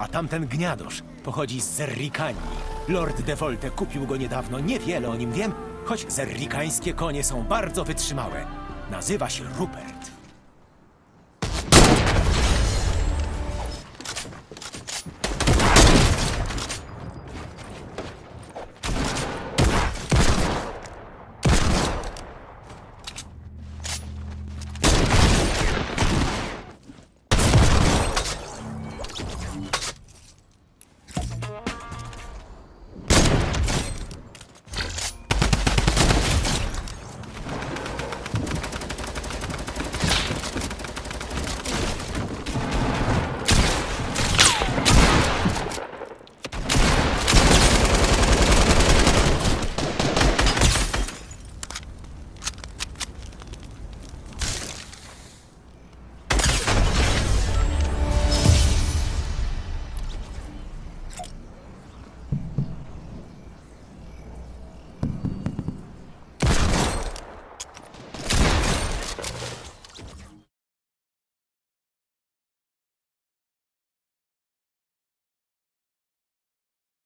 A tamten gniadosz pochodzi z Zerrikanii. Lord Devolte kupił go niedawno, niewiele o nim wiem, choć zerrikańskie konie są bardzo wytrzymałe. Nazywa się Rupert.